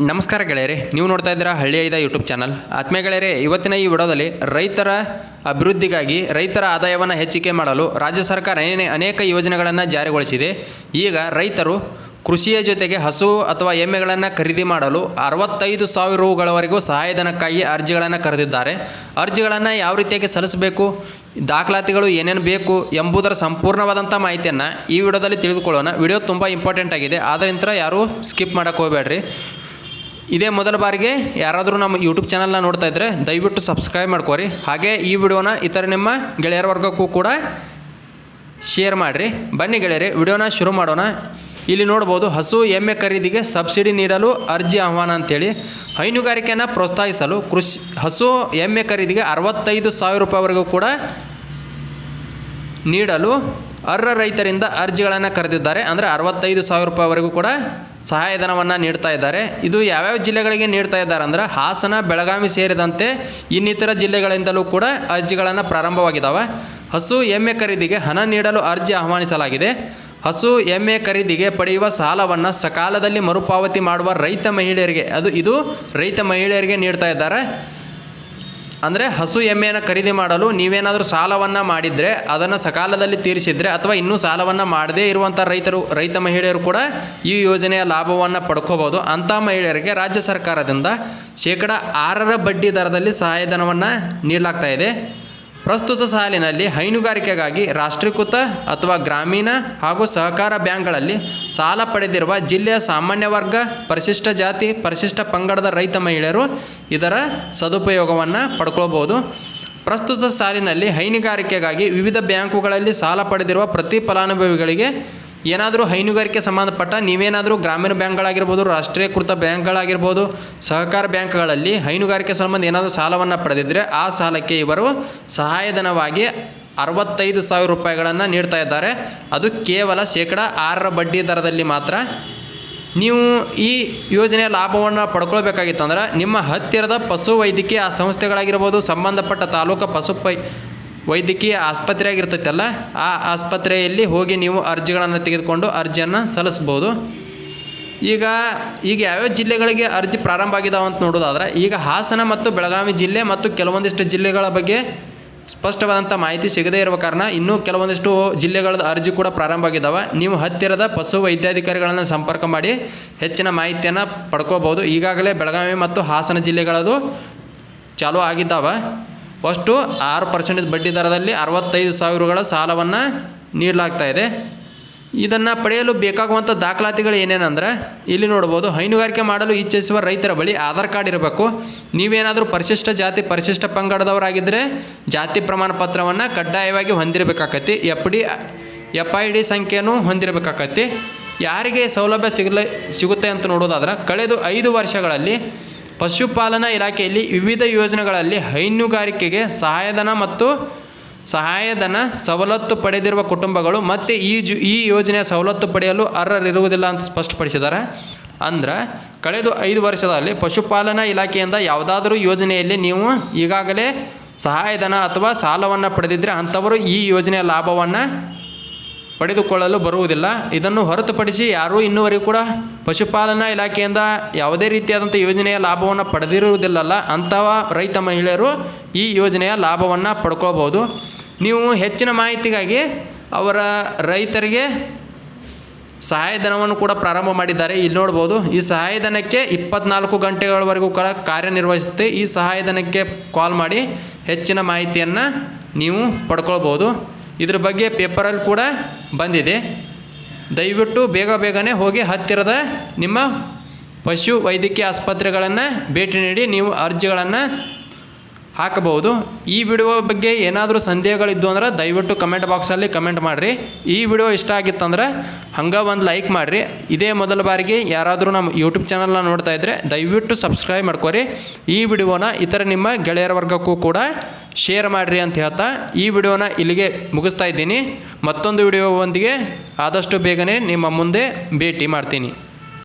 ನಮಸ್ಕಾರ ಗೆಳೆಯರೆ, ನೀವು ನೋಡ್ತಾ ಇದ್ದೀರಾ ಹಳ್ಳಿ ಐದ ಯೂಟ್ಯೂಬ್ ಚಾನಲ್ ಆತ್ಮೀಯ ಗೆಳೆಯರೆ, ಇವತ್ತಿನ ಈ ವಿಡಿಯೋದಲ್ಲಿ ರೈತರ ಅಭಿವೃದ್ಧಿಗಾಗಿ, ರೈತರ ಆದಾಯವನ್ನು ಹೆಚ್ಚಿಕೆ ಮಾಡಲು ರಾಜ್ಯ ಸರ್ಕಾರ ಅನೇ- ಅನೇಕ ಯೋಜನೆಗಳನ್ನು ಜಾರಿಗೊಳಿಸಿದೆ. ಈಗ ರೈತರು ಕೃಷಿಯ ಜೊತೆಗೆ ಹಸು ಅಥವಾ ಎಮ್ಮೆಗಳನ್ನು ಖರೀದಿ ಮಾಡಲು ಅರವತ್ತೈದು ಸಾವಿರ ರೂಗಳವರೆಗೂ ಸಹಾಯಧನಕ್ಕಾಗಿ ಅರ್ಜಿಗಳನ್ನು ಕರೆದಿದ್ದಾರೆ. ಅರ್ಜಿಗಳನ್ನು ಯಾವ ರೀತಿಯಾಗಿ ಸಲ್ಲಿಸಬೇಕು, ದಾಖಲಾತಿಗಳು ಏನೇನು ಬೇಕು ಎಂಬುದರ ಸಂಪೂರ್ಣವಾದಂಥ ಮಾಹಿತಿಯನ್ನು ಈ ವಿಡಿಯೋದಲ್ಲಿ ತಿಳಿದುಕೊಳ್ಳೋಣ. ವಿಡಿಯೋ ತುಂಬ ಇಂಪಾರ್ಟೆಂಟ್ ಆಗಿದೆ. ಆದ್ದರಿಂದ ಯಾರೂ ಸ್ಕಿಪ್ ಮಾಡೋಕ್ಕೆ ಹೋಗಬೇಡ್ರಿ. ಇದೇ ಮೊದಲ ಬಾರಿಗೆ ಯಾರಾದರೂ ನಮ್ಮ ಯೂಟ್ಯೂಬ್ ಚಾನಲ್ನ ನೋಡ್ತಾ ಇದ್ದರೆ ದಯವಿಟ್ಟು ಸಬ್ಸ್ಕ್ರೈಬ್ ಮಾಡ್ಕೋರಿ. ಹಾಗೆ ಈ ವಿಡಿಯೋನ ಇತರ ನಿಮ್ಮ ಗೆಳೆಯರ ವರ್ಗಕ್ಕೂ ಕೂಡ ಶೇರ್ ಮಾಡಿರಿ. ಬನ್ನಿ ಗೆಳೆಯರಿ, ವಿಡಿಯೋನ ಶುರು ಮಾಡೋಣ. ಇಲ್ಲಿ ನೋಡ್ಬೋದು ಹಸು ಎಮ್ಮೆ ಖರೀದಿಗೆ ಸಬ್ಸಿಡಿ ನೀಡಲು ಅರ್ಜಿ ಆಹ್ವಾನ ಅಂತೇಳಿ. ಹೈನುಗಾರಿಕೆಯನ್ನು ಪ್ರೋತ್ಸಾಹಿಸಲು ಕೃಷಿ, ಹಸು ಎಮ್ಮೆ ಖರೀದಿಗೆ ಅರವತ್ತೈದು ಸಾವಿರ ರೂಪಾಯಿವರೆಗೂ ಕೂಡ ನೀಡಲು ಅರ್ಹ ರೈತರಿಂದ ಅರ್ಜಿಗಳನ್ನು ಕರೆದಿದ್ದಾರೆ. ಅಂದರೆ ಅರವತ್ತೈದು ಸಾವಿರ ರೂಪಾಯಿವರೆಗೂ ಕೂಡ ಸಹಾಯಧನವನ್ನು ನೀಡ್ತಾ ಇದ್ದಾರೆ. ಇದು ಯಾವ್ಯಾವ ಜಿಲ್ಲೆಗಳಿಗೆ ನೀಡ್ತಾ ಇದ್ದಾರೆ ಅಂದರೆ ಹಾಸನ, ಬೆಳಗಾವಿ ಸೇರಿದಂತೆ ಇನ್ನಿತರ ಜಿಲ್ಲೆಗಳಿಂದಲೂ ಕೂಡ ಅರ್ಜಿಗಳನ್ನು ಪ್ರಾರಂಭವಾಗಿದ್ದಾವೆ ಹಸು ಎಮ್ಮೆ ಖರೀದಿಗೆ ಹಣ ನೀಡಲು ಅರ್ಜಿ ಆಹ್ವಾನಿಸಲಾಗಿದೆ. ಹಸು ಎಮ್ಮೆ ಖರೀದಿಗೆ ಪಡೆಯುವ ಸಾಲವನ್ನು ಸಕಾಲದಲ್ಲಿ ಮರುಪಾವತಿ ಮಾಡುವ ರೈತ ಮಹಿಳೆಯರಿಗೆ ಅದು ಇದು ರೈತ ಮಹಿಳೆಯರಿಗೆ ನೀಡ್ತಾ ಇದ್ದಾರೆ. ಅಂದರೆ ಹಸು ಎಮ್ಮೆಯನ್ನು ಖರೀದಿ ಮಾಡಲು ನೀವೇನಾದರೂ ಸಾಲವನ್ನು ಮಾಡಿದರೆ ಅದನ್ನು ಸಕಾಲದಲ್ಲಿ ತೀರಿಸಿದರೆ ಅಥವಾ ಇನ್ನೂ ಸಾಲವನ್ನು ಮಾಡದೇ ಇರುವಂಥ ರೈತರು, ರೈತ ಮಹಿಳೆಯರು ಕೂಡ ಈ ಯೋಜನೆಯ ಲಾಭವನ್ನು ಪಡ್ಕೋಬೋದು ಅಂಥ ಮಹಿಳೆಯರಿಗೆ ರಾಜ್ಯ ಸರ್ಕಾರದಿಂದ ಶೇಕಡ ಆರರ ಬಡ್ಡಿ ದರದಲ್ಲಿ ಸಹಾಯಧನವನ್ನು ನೀಡಲಾಗ್ತಾ ಇದೆ. ಪ್ರಸ್ತುತ ಸಾಲಿನಲ್ಲಿ ಹೈನುಗಾರಿಕೆಗಾಗಿ ರಾಷ್ಟ್ರೀಕೃತ ಅಥವಾ ಗ್ರಾಮೀಣ ಹಾಗೂ ಸಹಕಾರ ಬ್ಯಾಂಕ್ಗಳಲ್ಲಿ ಸಾಲ ಪಡೆದಿರುವ ಜಿಲ್ಲೆಯ ಸಾಮಾನ್ಯ ವರ್ಗ, ಪರಿಶಿಷ್ಟ ಜಾತಿ, ಪರಿಶಿಷ್ಟ ಪಂಗಡದ ರೈತ ಮಹಿಳೆಯರು ಇದರ ಸದುಪಯೋಗವನ್ನು ಪಡ್ಕೊಳ್ಬೋದು ಪ್ರಸ್ತುತ ಸಾಲಿನಲ್ಲಿ ಹೈನುಗಾರಿಕೆಗಾಗಿ ವಿವಿಧ ಬ್ಯಾಂಕುಗಳಲ್ಲಿ ಸಾಲ ಪಡೆದಿರುವ ಪ್ರತಿ ಫಲಾನುಭವಿಗಳಿಗೆ ಏನಾದರೂ ಹೈನುಗಾರಿಕೆ ಸಂಬಂಧಪಟ್ಟ ನೀವೇನಾದರೂ ಗ್ರಾಮೀಣ ಬ್ಯಾಂಕ್ಗಳಾಗಿರ್ಬೋದು ರಾಷ್ಟ್ರೀಯಕೃತ ಬ್ಯಾಂಕ್ಗಳಾಗಿರ್ಬೋದು, ಸಹಕಾರ ಬ್ಯಾಂಕ್ಗಳಲ್ಲಿ ಹೈನುಗಾರಿಕೆ ಸಂಬಂಧ ಏನಾದರೂ ಸಾಲವನ್ನು ಪಡೆದಿದ್ದರೆ ಆ ಸಾಲಕ್ಕೆ ಇವರು ಸಹಾಯಧನವಾಗಿ ಅರವತ್ತೈದು ಸಾವಿರ ರೂಪಾಯಿಗಳನ್ನು ನೀಡ್ತಾ ಇದ್ದಾರೆ. ಅದು ಕೇವಲ ಶೇಕಡ ಆರರ ಬಡ್ಡಿ ದರದಲ್ಲಿ ಮಾತ್ರ. ನೀವು ಈ ಯೋಜನೆಯ ಲಾಭವನ್ನು ಪಡ್ಕೊಳ್ಬೇಕಾಗಿತ್ತಂದ್ರೆ ನಿಮ್ಮ ಹತ್ತಿರದ ಪಶು ವೈದ್ಯಕೀಯ ಸಂಸ್ಥೆಗಳಾಗಿರ್ಬೋದು, ಸಂಬಂಧಪಟ್ಟ ತಾಲೂಕು ಪಶು ವೈದ್ಯಕೀಯ ಆಸ್ಪತ್ರೆ ಆಗಿರ್ತೈತಲ್ಲ ಆ ಆಸ್ಪತ್ರೆಯಲ್ಲಿ ಹೋಗಿ ನೀವು ಅರ್ಜಿಗಳನ್ನು ತೆಗೆದುಕೊಂಡು ಅರ್ಜಿಯನ್ನು ಸಲ್ಲಿಸ್ಬೋದು. ಈಗ ಈಗ ಯಾವ್ಯಾವ ಜಿಲ್ಲೆಗಳಿಗೆ ಅರ್ಜಿ ಪ್ರಾರಂಭ ಆಗಿದಾವೆ ಅಂತ ನೋಡೋದಾದ್ರೆ, ಈಗ ಹಾಸನ ಮತ್ತು ಬೆಳಗಾವಿ ಜಿಲ್ಲೆ ಮತ್ತು ಕೆಲವೊಂದಿಷ್ಟು ಜಿಲ್ಲೆಗಳ ಬಗ್ಗೆ ಸ್ಪಷ್ಟವಾದಂಥ ಮಾಹಿತಿ ಸಿಗದೇ ಇರುವ ಕಾರಣ ಇನ್ನೂ ಕೆಲವೊಂದಿಷ್ಟು ಜಿಲ್ಲೆಗಳ ಅರ್ಜಿ ಕೂಡ ಪ್ರಾರಂಭ ಆಗಿದ್ದಾವೆ ನೀವು ಹತ್ತಿರದ ಪಶು ವೈದ್ಯಾಧಿಕಾರಿಗಳನ್ನು ಸಂಪರ್ಕ ಮಾಡಿ ಹೆಚ್ಚಿನ ಮಾಹಿತಿಯನ್ನು ಪಡ್ಕೋಬೋದು. ಈಗಾಗಲೇ ಬೆಳಗಾವಿ ಮತ್ತು ಹಾಸನ ಜಿಲ್ಲೆಗಳದು ಚಾಲೂ ಆಗಿದ್ದಾವೆ ಫಸ್ಟು ಆರು ಪರ್ಸೆಂಟೇಜ್ ಬಡ್ಡಿ ದರದಲ್ಲಿ ಅರವತ್ತೈದು ಸಾವಿರಗಳ ಸಾಲವನ್ನು ನೀಡಲಾಗ್ತಾ ಇದೆ. ಇದನ್ನು ಪಡೆಯಲು ಬೇಕಾಗುವಂಥ ದಾಖಲಾತಿಗಳು ಏನೇನೆಂದರೆ, ಇಲ್ಲಿ ನೋಡ್ಬೋದು, ಹೈನುಗಾರಿಕೆ ಮಾಡಲು ಇಚ್ಛಿಸುವ ರೈತರ ಬಳಿ ಆಧಾರ್ ಕಾರ್ಡ್ ಇರಬೇಕು. ನೀವೇನಾದರೂ ಪರಿಶಿಷ್ಟ ಜಾತಿ, ಪರಿಶಿಷ್ಟ ಪಂಗಡದವರಾಗಿದ್ದರೆ ಜಾತಿ ಪ್ರಮಾಣ ಪತ್ರವನ್ನು ಕಡ್ಡಾಯವಾಗಿ ಹೊಂದಿರಬೇಕಾಕತಿ. F D, F I D ಸಂಖ್ಯೆಯನ್ನು ಹೊಂದಿರಬೇಕಾಕತಿ. ಯಾರಿಗೆ ಸೌಲಭ್ಯ ಸಿಗಲ, ಸಿಗುತ್ತೆ ಅಂತ ನೋಡೋದಾದ್ರೆ, ಕಳೆದು ಐದು ವರ್ಷಗಳಲ್ಲಿ ಪಶುಪಾಲನಾ ಇಲಾಖೆಯಲ್ಲಿ ವಿವಿಧ ಯೋಜನೆಗಳಲ್ಲಿ ಹೈನುಗಾರಿಕೆಗೆ ಸಹಾಯಧನ ಮತ್ತು ಸಹಾಯಧನ ಸವಲತ್ತು ಪಡೆದಿರುವ ಕುಟುಂಬಗಳು ಮತ್ತು ಈ ಜು, ಈ ಯೋಜನೆಯ ಸವಲತ್ತು ಪಡೆಯಲು ಅರ್ಹರಿರುವುದಿಲ್ಲ ಅಂತ ಸ್ಪಷ್ಟಪಡಿಸಿದ್ದಾರೆ. ಅಂದ್ರೆ, ಕಳೆದ ಐದು ವರ್ಷದಲ್ಲಿ ಪಶುಪಾಲನಾ ಇಲಾಖೆಯಿಂದ ಯಾವುದಾದರೂ ಯೋಜನೆಯಲ್ಲಿ ನೀವು ಈಗಾಗಲೇ ಸಹಾಯಧನ ಅಥವಾ ಸಾಲವನ್ನು ಪಡೆದಿದ್ದರೆ ಅಂಥವರು ಈ ಯೋಜನೆಯ ಲಾಭವನ್ನು ಪಡೆದುಕೊಳ್ಳಲು ಬರುವುದಿಲ್ಲ. ಇದನ್ನು ಹೊರತುಪಡಿಸಿ ಯಾರೂ ಇನ್ನುವರೆಗೂ ಕೂಡ ಪಶುಪಾಲನಾ ಇಲಾಖೆಯಿಂದ ಯಾವುದೇ ರೀತಿಯಾದಂಥ ಯೋಜನೆಯ ಲಾಭವನ್ನು ಪಡೆದಿರುವುದಿಲ್ಲಲ್ಲ. ಅಂತಹ ರೈತ ಮಹಿಳೆಯರು ಈ ಯೋಜನೆಯ ಲಾಭವನ್ನು ಪಡ್ಕೊಳ್ಬೋದು ನೀವು ಹೆಚ್ಚಿನ ಮಾಹಿತಿಗಾಗಿ ಅವರ ರೈತರಿಗೆ ಸಹಾಯಧನವನ್ನು ಕೂಡ ಪ್ರಾರಂಭ ಮಾಡಿದ್ದಾರೆ. ಇಲ್ಲಿ ನೋಡ್ಬೋದು, ಈ ಸಹಾಯಧನಕ್ಕೆ ಇಪ್ಪತ್ನಾಲ್ಕು ಗಂಟೆಗಳವರೆಗೂ ಕೂಡ ಕಾರ್ಯನಿರ್ವಹಿಸುತ್ತೆ. ಈ ಸಹಾಯಧನಕ್ಕೆ ಕಾಲ್ ಮಾಡಿ ಹೆಚ್ಚಿನ ಮಾಹಿತಿಯನ್ನು ನೀವು ಪಡ್ಕೊಳ್ಬೋದು. ಇದ್ರ ಬಗ್ಗೆ ಪೇಪರಲ್ಲಿ ಕೂಡ ಬಂದಿದೆ. ದಯವಿಟ್ಟು ಬೇಗ ಬೇಗನೆ ಹೋಗಿ ಹತ್ತಿರದ ನಿಮ್ಮ ಪಶು ವೈದ್ಯಕೀಯ ಆಸ್ಪತ್ರೆಗಳನ್ನು ಭೇಟಿ ನೀಡಿ, ನೀವು ಅರ್ಜಿಗಳನ್ನು ಹಾಕಬಹುದು. ಈ ವಿಡಿಯೋ ಬಗ್ಗೆ ಏನಾದರೂ ಸಂದೇಹಗಳಿದ್ದು ಅಂದ್ರೆ ದಯವಿಟ್ಟು ಕಮೆಂಟ್ ಬಾಕ್ಸಲ್ಲಿ ಕಮೆಂಟ್ ಮಾಡಿರಿ. ಈ ವಿಡಿಯೋ ಇಷ್ಟ ಆಗಿತ್ತಂದ್ರೆ ಹಂಗೆ ಒಂದು ಲೈಕ್ ಮಾಡಿರಿ. ಇದೇ ಮೊದಲ ಬಾರಿಗೆ ಯಾರಾದರೂ ನಮ್ಮ ಯೂಟ್ಯೂಬ್ ಚಾನಲ್ನ ನೋಡ್ತಾ ಇದ್ದರೆ ದಯವಿಟ್ಟು ಸಬ್ಸ್ಕ್ರೈಬ್ ಮಾಡ್ಕೊರಿ. ಈ ವಿಡಿಯೋನ ಇತರ ನಿಮ್ಮ ಗೆಳೆಯರ ವರ್ಗಕ್ಕೂ ಕೂಡ ಶೇರ್ ಮಾಡಿರಿ ಅಂತ ಹೇಳ್ತಾ ಈ ವಿಡಿಯೋನ ಇಲ್ಲಿಗೆ ಮುಗಿಸ್ತಾ ಇದ್ದೀನಿ. ಮತ್ತೊಂದು ವಿಡಿಯೋವೊಂದಿಗೆ ಆದಷ್ಟು ಬೇಗನೆ ನಿಮ್ಮ ಮುಂದೆ ಭೇಟಿ ಮಾಡ್ತೀನಿ.